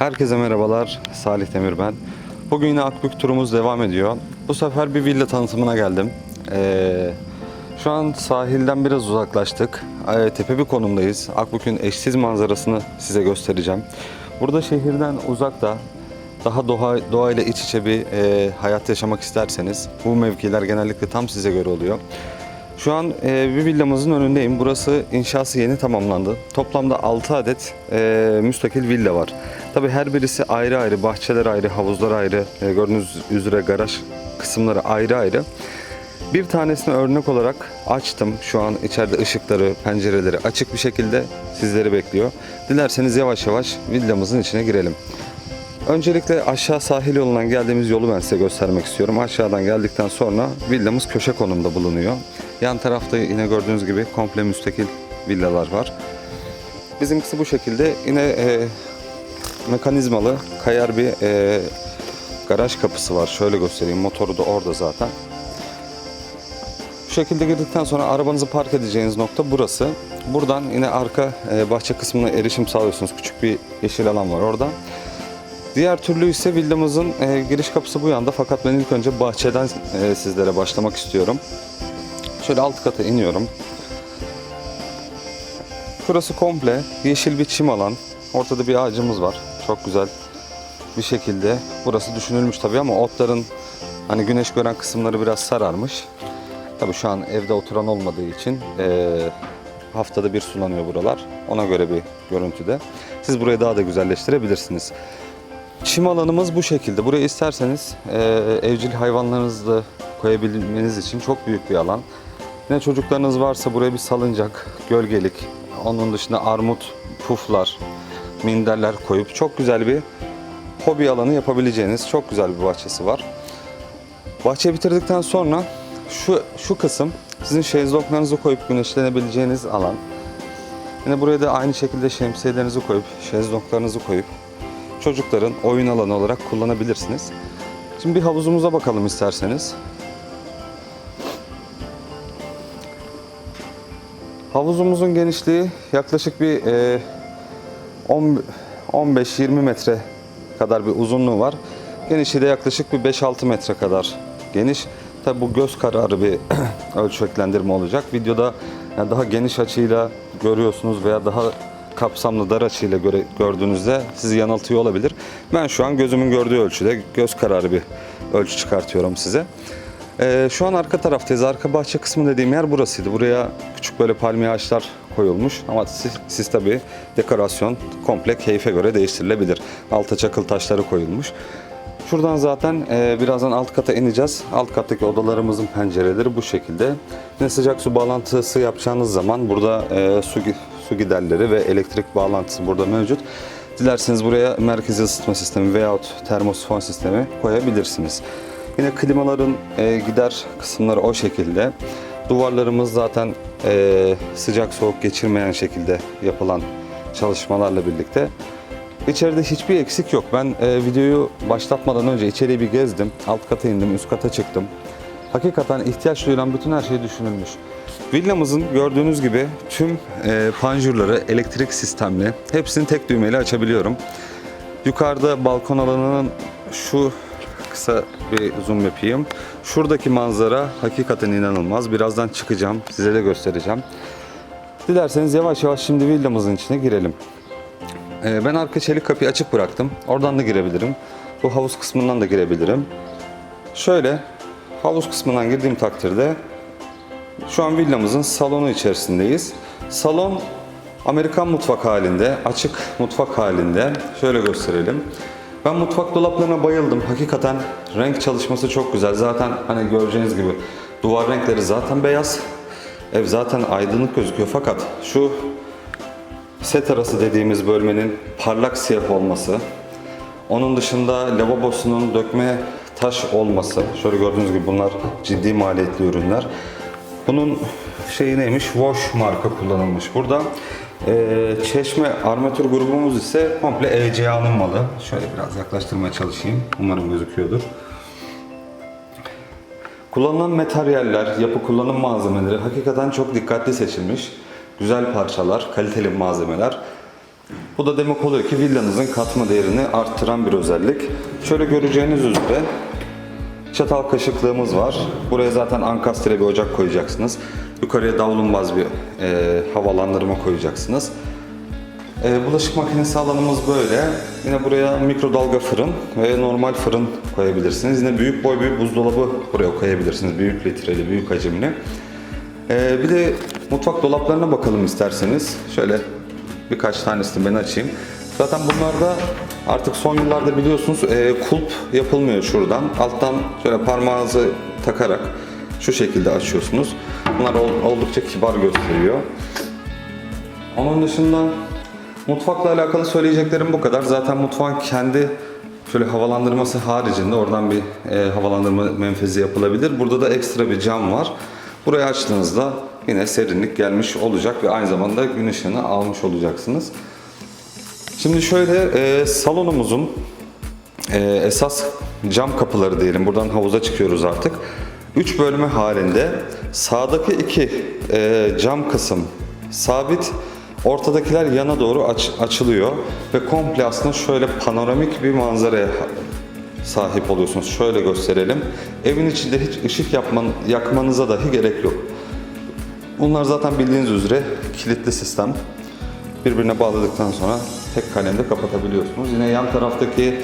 Herkese merhabalar. Salih Demir ben. Bugün yine Akbük turumuz devam ediyor. Bu sefer bir villa tanıtımına geldim. Ee, şu an sahilden biraz uzaklaştık. Ee, tepe bir konumdayız. Akbük'ün eşsiz manzarasını size göstereceğim. Burada şehirden uzakta daha doğa, doğayla iç içe bir e, hayat yaşamak isterseniz bu mevkiler genellikle tam size göre oluyor. Şu an e, bir villamızın önündeyim. Burası inşası yeni tamamlandı. Toplamda 6 adet e, müstakil villa var. Tabi her birisi ayrı ayrı, bahçeler ayrı, havuzlar ayrı, e, gördüğünüz üzere garaj kısımları ayrı ayrı. Bir tanesini örnek olarak açtım. Şu an içeride ışıkları, pencereleri açık bir şekilde sizleri bekliyor. Dilerseniz yavaş yavaş villamızın içine girelim. Öncelikle aşağı sahil yolundan geldiğimiz yolu ben size göstermek istiyorum. Aşağıdan geldikten sonra villamız köşe konumda bulunuyor. Yan tarafta yine gördüğünüz gibi komple müstakil villalar var. Bizimkisi bu şekilde yine e, mekanizmalı kayar bir e, garaj kapısı var. Şöyle göstereyim. Motoru da orada zaten. Bu şekilde girdikten sonra arabanızı park edeceğiniz nokta burası. Buradan yine arka e, bahçe kısmına erişim sağlıyorsunuz. Küçük bir yeşil alan var orada. Diğer türlü ise villamızın e, giriş kapısı bu yanda fakat ben ilk önce bahçeden e, sizlere başlamak istiyorum. Şöyle alt kata iniyorum. Burası komple yeşil bir çim alan. Ortada bir ağacımız var. Çok güzel bir şekilde. Burası düşünülmüş tabii ama otların hani güneş gören kısımları biraz sararmış. Tabii şu an evde oturan olmadığı için e, haftada bir sulanıyor buralar. Ona göre bir görüntüde. Siz burayı daha da güzelleştirebilirsiniz. Çim alanımız bu şekilde. Buraya isterseniz e, evcil hayvanlarınızı da koyabilmeniz için çok büyük bir alan. Yine çocuklarınız varsa buraya bir salıncak, gölgelik, onun dışında armut, puflar, minderler koyup çok güzel bir hobi alanı yapabileceğiniz çok güzel bir bahçesi var. Bahçeyi bitirdikten sonra şu şu kısım sizin şezlonglarınızı koyup güneşlenebileceğiniz alan. Yine buraya da aynı şekilde şemsiyelerinizi koyup, şezlonglarınızı koyup çocukların oyun alanı olarak kullanabilirsiniz. Şimdi bir havuzumuza bakalım isterseniz. Havuzumuzun genişliği yaklaşık bir e, 10 15-20 metre kadar bir uzunluğu var. Genişliği de yaklaşık bir 5-6 metre kadar geniş. Tabi bu göz kararı bir ölçeklendirme olacak. Videoda daha geniş açıyla görüyorsunuz veya daha kapsamlı dar açıyla göre, gördüğünüzde sizi yanıltıyor olabilir. Ben şu an gözümün gördüğü ölçüde göz kararı bir ölçü çıkartıyorum size. Ee, şu an arka taraftayız. Arka bahçe kısmı dediğim yer burasıydı. Buraya küçük böyle palmiye ağaçlar koyulmuş. Ama siz, siz tabii dekorasyon komple keyfe göre değiştirilebilir. Alta çakıl taşları koyulmuş. Şuradan zaten e, birazdan alt kata ineceğiz. Alt kattaki odalarımızın pencereleri bu şekilde. Yine sıcak su bağlantısı yapacağınız zaman burada e, su, su giderleri ve elektrik bağlantısı burada mevcut. Dilerseniz buraya merkezi ısıtma sistemi veyahut termosifon sistemi koyabilirsiniz. Yine klimaların e, gider kısımları o şekilde. Duvarlarımız zaten e, sıcak soğuk geçirmeyen şekilde yapılan çalışmalarla birlikte. İçeride hiçbir eksik yok. Ben e, videoyu başlatmadan önce içeriği bir gezdim. Alt kata indim, üst kata çıktım. Hakikaten ihtiyaç duyulan bütün her şey düşünülmüş. Villamızın gördüğünüz gibi tüm e, panjurları elektrik sistemli. Hepsini tek düğmeyle açabiliyorum. Yukarıda balkon alanının şu kısa bir zoom yapayım. Şuradaki manzara hakikaten inanılmaz. Birazdan çıkacağım. Size de göstereceğim. Dilerseniz yavaş yavaş şimdi villamızın içine girelim. Ee, Ben arka çelik kapıyı açık bıraktım. Oradan da girebilirim. Bu havuz kısmından da girebilirim. Şöyle havuz kısmından girdiğim takdirde şu an villamızın salonu içerisindeyiz. Salon Amerikan mutfak halinde, açık mutfak halinde. Şöyle gösterelim. Ben mutfak dolaplarına bayıldım. Hakikaten renk çalışması çok güzel. Zaten hani göreceğiniz gibi duvar renkleri zaten beyaz. Ev zaten aydınlık gözüküyor fakat şu set arası dediğimiz bölmenin parlak siyah olması, onun dışında lavabosunun dökme taş olması, şöyle gördüğünüz gibi bunlar ciddi maliyetli ürünler. Bunun şeyi neymiş? Wash marka kullanılmış. Burada eee, çeşme armatür grubumuz ise komple ECA'nın malı. Şöyle biraz yaklaştırmaya çalışayım. Umarım gözüküyordur. Kullanılan materyaller, yapı kullanım malzemeleri hakikaten çok dikkatli seçilmiş. Güzel parçalar, kaliteli malzemeler. Bu da demek oluyor ki villanızın katma değerini arttıran bir özellik. Şöyle göreceğiniz üzere çatal kaşıklığımız var. Buraya zaten ankastre bir ocak koyacaksınız. Yukarıya davlumbaz bir e, havalandırma koyacaksınız. E, bulaşık makinesi alanımız böyle. Yine buraya mikrodalga fırın ve normal fırın koyabilirsiniz. Yine büyük boy bir buzdolabı buraya koyabilirsiniz. Büyük litreli, büyük hacimli. E, bir de mutfak dolaplarına bakalım isterseniz. Şöyle birkaç tanesini ben açayım. Zaten bunlarda artık son yıllarda biliyorsunuz e, kulp yapılmıyor şuradan. Alttan şöyle parmağınızı takarak şu şekilde açıyorsunuz. Bunlar ol- oldukça kibar gösteriyor. Onun dışında mutfakla alakalı söyleyeceklerim bu kadar. Zaten mutfağın kendi şöyle havalandırması haricinde oradan bir e, havalandırma menfezi yapılabilir. Burada da ekstra bir cam var. Burayı açtığınızda yine serinlik gelmiş olacak ve aynı zamanda gün ışığını almış olacaksınız. Şimdi şöyle e, salonumuzun e, esas cam kapıları diyelim. Buradan havuza çıkıyoruz artık. 3 bölme halinde sağdaki iki e, cam kısım sabit. Ortadakiler yana doğru aç- açılıyor ve komple aslında şöyle panoramik bir manzaraya sahip oluyorsunuz. Şöyle gösterelim. Evin içinde hiç ışık yapman, yakmanıza dahi gerek yok. Bunlar zaten bildiğiniz üzere kilitli sistem. Birbirine bağladıktan sonra tek kalemde kapatabiliyorsunuz. Yine yan taraftaki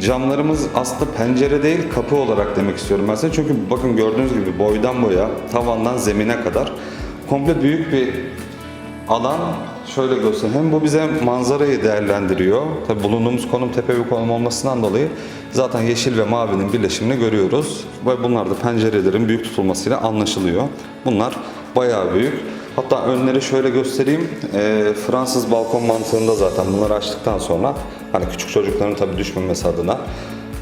camlarımız aslında pencere değil kapı olarak demek istiyorum ben size. Çünkü bakın gördüğünüz gibi boydan boya, tavandan zemine kadar komple büyük bir alan şöyle göstereyim. Hem bu bize manzarayı değerlendiriyor. Tabii bulunduğumuz konum tepe bir konum olmasından dolayı zaten yeşil ve mavinin birleşimini görüyoruz. Ve bunlar da pencerelerin büyük tutulmasıyla anlaşılıyor. Bunlar bayağı büyük. Hatta önleri şöyle göstereyim. Ee, Fransız balkon mantığında zaten bunları açtıktan sonra hani küçük çocukların tabii düşmemesi adına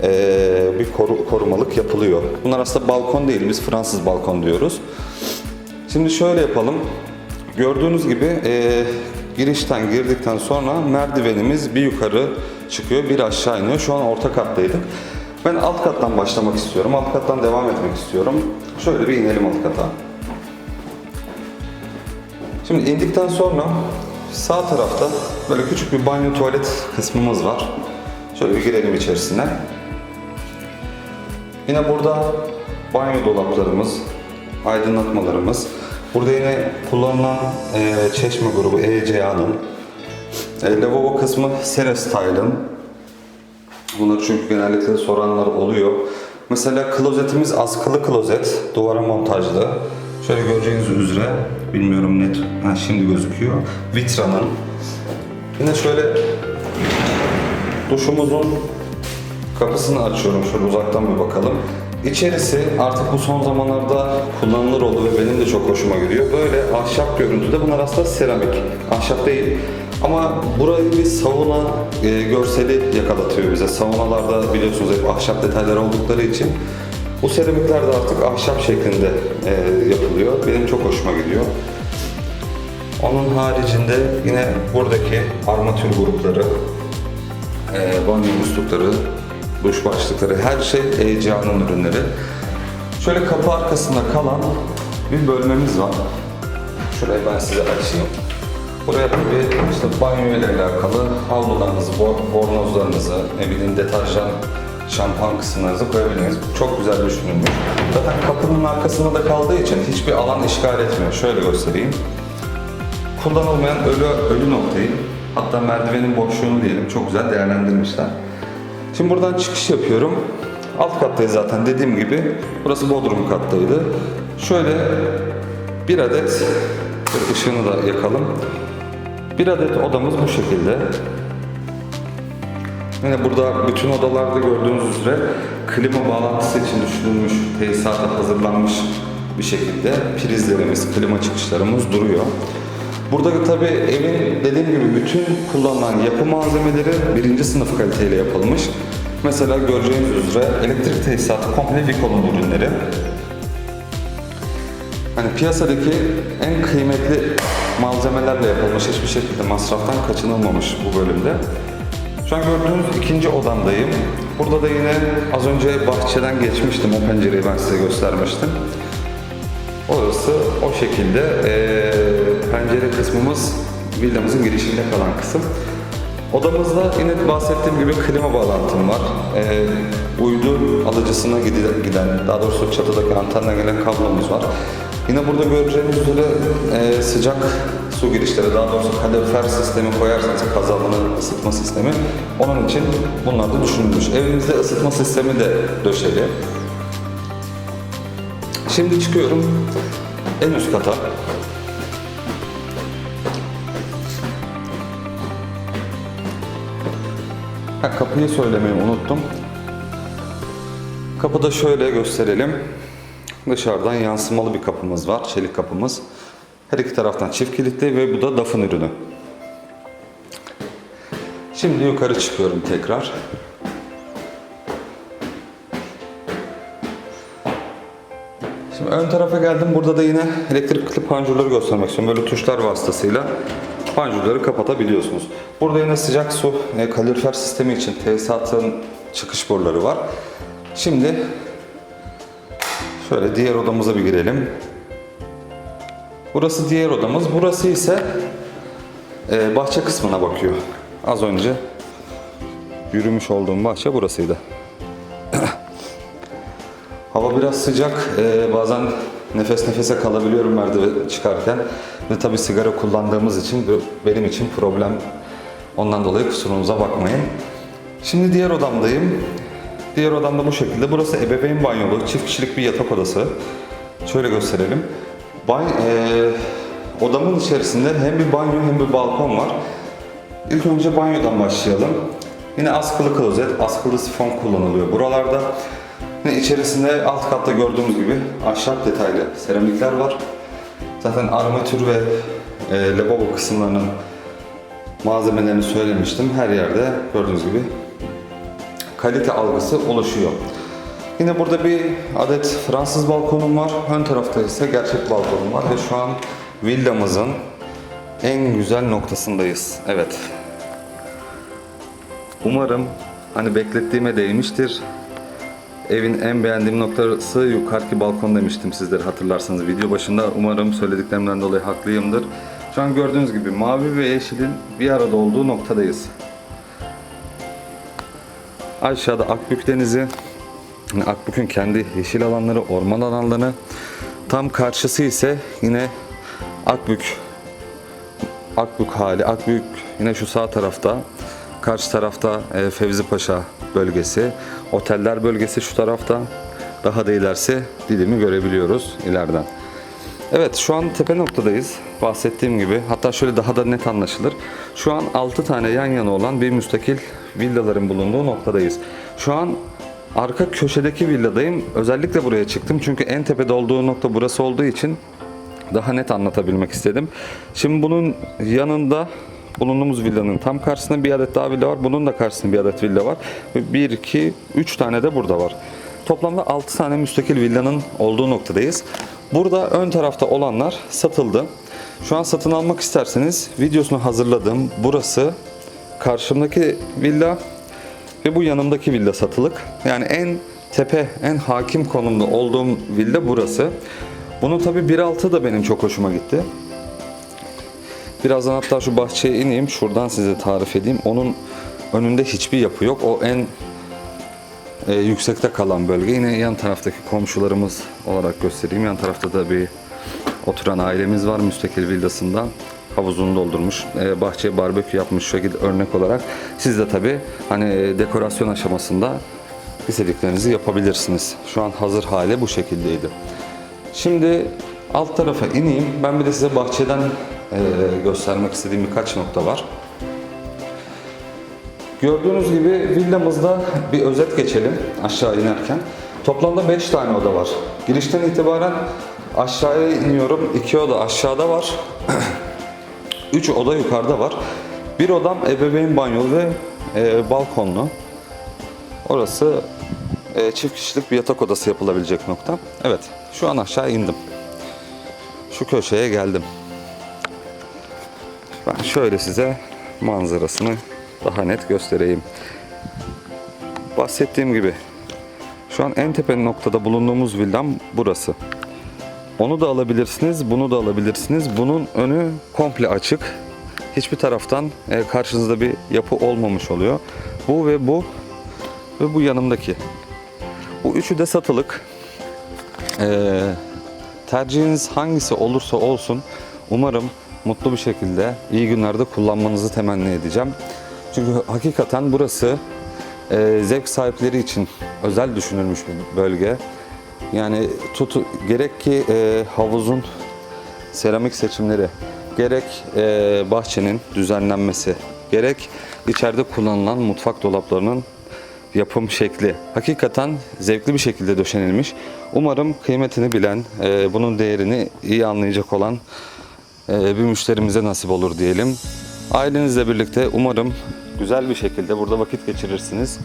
ee, bir koru- korumalık yapılıyor. Bunlar aslında balkon değil, biz Fransız balkon diyoruz. Şimdi şöyle yapalım. Gördüğünüz gibi e, girişten girdikten sonra merdivenimiz bir yukarı çıkıyor, bir aşağı iniyor. Şu an orta kattaydık. Ben alt kattan başlamak istiyorum. Alt kattan devam etmek istiyorum. Şöyle bir inelim alt kata. Şimdi indikten sonra sağ tarafta böyle küçük bir banyo tuvalet kısmımız var. Şöyle bir girelim içerisine. Yine burada banyo dolaplarımız, aydınlatmalarımız. Burada yine kullanılan e, çeşme grubu ECA'nın. E, lavabo kısmı Serestyle'ın. Bunları çünkü genellikle soranlar oluyor. Mesela klozetimiz askılı klozet, duvara montajlı. Şöyle göreceğiniz üzere, bilmiyorum net, ha, şimdi gözüküyor. Vitra'nın. Yine şöyle duşumuzun Kapısını açıyorum şöyle uzaktan bir bakalım. İçerisi artık bu son zamanlarda kullanılır oldu ve benim de çok hoşuma gidiyor. Böyle ahşap görüntüde bunlar aslında seramik. Ahşap değil. Ama burayı bir sauna e, görseli yakalatıyor bize. Saunalarda biliyorsunuz hep ahşap detaylar oldukları için bu seramikler de artık ahşap şeklinde e, yapılıyor. Benim çok hoşuma gidiyor. Onun haricinde yine buradaki armatür grupları, e, banyo muslukları, duş başlıkları, her şey ECA'nın ürünleri. Şöyle kapı arkasında kalan bir bölmemiz var. Şurayı ben size açayım. Buraya tabii işte banyo ile alakalı havlularınızı, bo- bornozlarınızı, ne bileyim deterjan, şampuan kısımlarınızı koyabilirsiniz. Çok güzel düşünülmüş. Zaten kapının arkasında da kaldığı için hiçbir alan işgal etmiyor. Şöyle göstereyim kullanılmayan ölü, ölü noktayı hatta merdivenin boşluğunu diyelim çok güzel değerlendirmişler. Şimdi buradan çıkış yapıyorum. Alt kattayız zaten dediğim gibi. Burası bodrum kattaydı. Şöyle bir adet ışığını da yakalım. Bir adet odamız bu şekilde. Yine burada bütün odalarda gördüğünüz üzere klima bağlantısı için düşünülmüş, tesisata hazırlanmış bir şekilde prizlerimiz, klima çıkışlarımız duruyor. Burada tabii evin dediğim gibi bütün kullanılan yapı malzemeleri birinci sınıf kaliteyle yapılmış. Mesela göreceğiniz üzere elektrik tesisatı komple Vico'nun ürünleri. Hani piyasadaki en kıymetli malzemelerle yapılmış hiçbir şekilde masraftan kaçınılmamış bu bölümde. Şu an gördüğünüz ikinci odamdayım. Burada da yine az önce bahçeden geçmiştim. O pencereyi ben size göstermiştim. Orası o şekilde. Ee, pencere kısmımız villamızın girişinde kalan kısım. Odamızda yine bahsettiğim gibi klima bağlantım var. Ee, uydu alıcısına giden, daha doğrusu çatıdaki antenden gelen kablomuz var. Yine burada göreceğiniz üzere e, sıcak su girişleri, daha doğrusu kalorifer sistemi koyarsanız kazanmanın ısıtma sistemi, onun için bunlar da düşünülmüş. Evimizde ısıtma sistemi de döşeli. Şimdi çıkıyorum en üst kata. Ha, kapıyı söylemeyi unuttum. Kapıda şöyle gösterelim. Dışarıdan yansımalı bir kapımız var, çelik kapımız. Her iki taraftan çift kilitli ve bu da DAF'ın ürünü. Şimdi yukarı çıkıyorum tekrar. Şimdi ön tarafa geldim. Burada da yine elektrikli panjurları göstermek istiyorum. Böyle tuşlar vasıtasıyla panjurları kapatabiliyorsunuz. Burada yine sıcak su kalorifer sistemi için tesisatın çıkış boruları var. Şimdi şöyle diğer odamıza bir girelim. Burası diğer odamız. Burası ise e, bahçe kısmına bakıyor. Az önce yürümüş olduğum bahçe burasıydı. Hava biraz sıcak. Ee, bazen nefes nefese kalabiliyorum merdiven çıkarken. Ve tabii sigara kullandığımız için benim için problem. Ondan dolayı kusurumuza bakmayın. Şimdi diğer odamdayım. Diğer odamda bu şekilde. Burası ebeveyn banyolu, çift kişilik bir yatak odası. Şöyle gösterelim. Bay, ee, odamın içerisinde hem bir banyo hem bir balkon var. İlk önce banyodan başlayalım. Yine askılı klozet, askılı sifon kullanılıyor buralarda. Yine içerisinde alt katta gördüğümüz gibi ahşap detaylı seramikler var. Zaten armatür ve e, lavabo kısımlarının malzemelerini söylemiştim. Her yerde gördüğünüz gibi kalite algısı oluşuyor. Yine burada bir adet Fransız balkonum var. Ön tarafta ise gerçek balkonum var ve şu an villamızın en güzel noktasındayız. Evet. Umarım hani beklettiğime değmiştir. Evin en beğendiğim noktası yukarıki balkon demiştim sizlere hatırlarsanız video başında. Umarım söylediklerimden dolayı haklıyımdır. Şu an gördüğünüz gibi mavi ve yeşilin bir arada olduğu noktadayız. Aşağıda Akbük Denizi, Akbük'ün kendi yeşil alanları, orman alanları. Tam karşısı ise yine Akbük Akbük hali. Akbük yine şu sağ tarafta. Karşı tarafta e, Fevzi Paşa bölgesi. Oteller bölgesi şu tarafta. Daha da ilerisi Didim'i görebiliyoruz ileriden. Evet şu an tepe noktadayız. Bahsettiğim gibi. Hatta şöyle daha da net anlaşılır. Şu an 6 tane yan yana olan bir müstakil villaların bulunduğu noktadayız. Şu an arka köşedeki villadayım. Özellikle buraya çıktım. Çünkü en tepede olduğu nokta burası olduğu için daha net anlatabilmek istedim. Şimdi bunun yanında bulunduğumuz villanın tam karşısında bir adet daha villa var. Bunun da karşısında bir adet villa var. Ve 1, 2, 3 tane de burada var. Toplamda 6 tane müstakil villanın olduğu noktadayız. Burada ön tarafta olanlar satıldı. Şu an satın almak isterseniz videosunu hazırladım. Burası karşımdaki villa ve bu yanımdaki villa satılık. Yani en tepe, en hakim konumda olduğum villa burası. Bunun tabi 1.6 da benim çok hoşuma gitti. Birazdan hatta şu bahçeye ineyim. Şuradan size tarif edeyim. Onun önünde hiçbir yapı yok. O en e, yüksekte kalan bölge. Yine yan taraftaki komşularımız olarak göstereyim. Yan tarafta da bir oturan ailemiz var müstakil villasında. Havuzunu doldurmuş, e, bahçeye barbekü yapmış şekilde örnek olarak. Siz de tabi hani e, dekorasyon aşamasında istediklerinizi yapabilirsiniz. Şu an hazır hali bu şekildeydi. Şimdi alt tarafa ineyim. Ben bir de size bahçeden e, göstermek istediğim birkaç nokta var. Gördüğünüz gibi villamızda bir özet geçelim aşağı inerken. Toplamda 5 tane oda var. Girişten itibaren aşağıya iniyorum. 2 oda aşağıda var. 3 oda yukarıda var. Bir odam ebeveyn banyolu ve e, balkonlu. Orası e, çift kişilik bir yatak odası yapılabilecek nokta. Evet, şu an aşağı indim. Şu köşeye geldim. Ben şöyle size manzarasını daha net göstereyim. Bahsettiğim gibi şu an en tepe noktada bulunduğumuz villam burası. Onu da alabilirsiniz, bunu da alabilirsiniz. Bunun önü komple açık. hiçbir taraftan e, karşınızda bir yapı olmamış oluyor. Bu ve bu ve bu yanımdaki. Bu üçü de satılık. Ee, tercihiniz hangisi olursa olsun umarım mutlu bir şekilde iyi günlerde kullanmanızı temenni edeceğim. Çünkü hakikaten burası e, zevk sahipleri için özel düşünülmüş bir bölge. Yani tut, gerek ki e, havuzun seramik seçimleri, gerek e, bahçenin düzenlenmesi, gerek içeride kullanılan mutfak dolaplarının yapım şekli hakikaten zevkli bir şekilde döşenilmiş. Umarım kıymetini bilen, e, bunun değerini iyi anlayacak olan e, bir müşterimize nasip olur diyelim. Ailenizle birlikte umarım güzel bir şekilde burada vakit geçirirsiniz.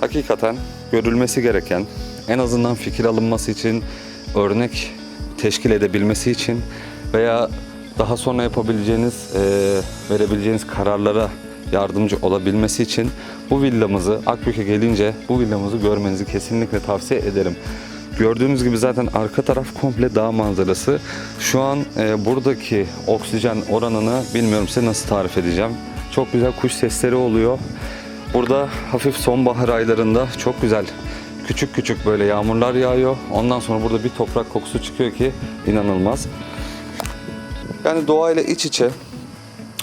Hakikaten görülmesi gereken, en azından fikir alınması için, örnek teşkil edebilmesi için veya daha sonra yapabileceğiniz, e, verebileceğiniz kararlara yardımcı olabilmesi için bu villamızı Akbük'e gelince bu villamızı görmenizi kesinlikle tavsiye ederim. Gördüğünüz gibi zaten arka taraf komple dağ manzarası. Şu an e, buradaki oksijen oranını bilmiyorum size nasıl tarif edeceğim. Çok güzel kuş sesleri oluyor. Burada hafif sonbahar aylarında çok güzel küçük küçük böyle yağmurlar yağıyor. Ondan sonra burada bir toprak kokusu çıkıyor ki inanılmaz. Yani doğayla iç içe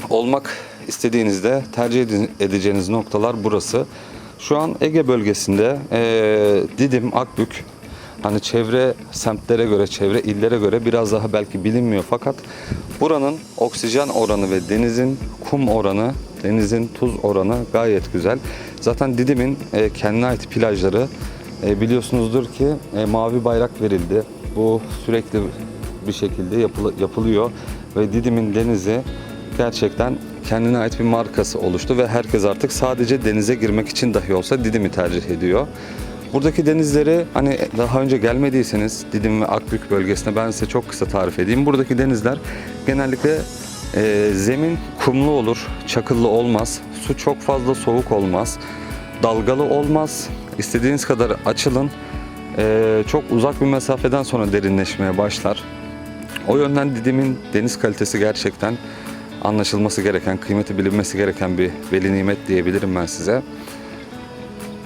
olmak istediğinizde tercih ede- edeceğiniz noktalar burası. Şu an Ege bölgesinde eee, Didim, Akbük hani çevre semtlere göre, çevre illere göre biraz daha belki bilinmiyor fakat buranın oksijen oranı ve denizin kum oranı, denizin tuz oranı gayet güzel. Zaten Didim'in eee, kendine ait plajları e, biliyorsunuzdur ki e, mavi bayrak verildi. Bu sürekli bir şekilde yapılı- yapılıyor ve Didim'in denizi gerçekten kendine ait bir markası oluştu ve herkes artık sadece denize girmek için dahi olsa Didim'i tercih ediyor. Buradaki denizleri hani daha önce gelmediyseniz Didim ve Akbük bölgesine ben size çok kısa tarif edeyim. Buradaki denizler genellikle e, zemin kumlu olur, çakıllı olmaz. Su çok fazla soğuk olmaz. Dalgalı olmaz. İstediğiniz kadar açılın. E, çok uzak bir mesafeden sonra derinleşmeye başlar. O yönden Didim'in deniz kalitesi gerçekten anlaşılması gereken, kıymeti bilinmesi gereken bir veli nimet diyebilirim ben size.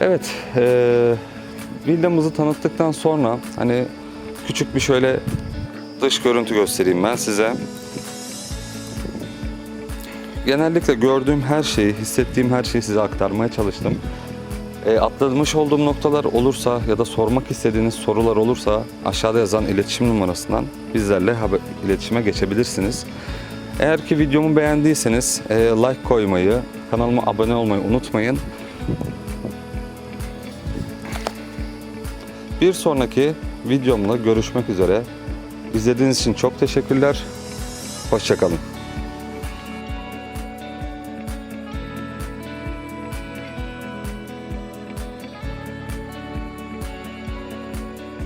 Evet, eee villamızı tanıttıktan sonra hani küçük bir şöyle dış görüntü göstereyim ben size. Genellikle gördüğüm her şeyi, hissettiğim her şeyi size aktarmaya çalıştım. E, atlamış olduğum noktalar olursa ya da sormak istediğiniz sorular olursa aşağıda yazan iletişim numarasından bizlerle haber, iletişime geçebilirsiniz. Eğer ki videomu beğendiyseniz e, like koymayı, kanalıma abone olmayı unutmayın. Bir sonraki videomla görüşmek üzere. İzlediğiniz için çok teşekkürler. Hoşçakalın.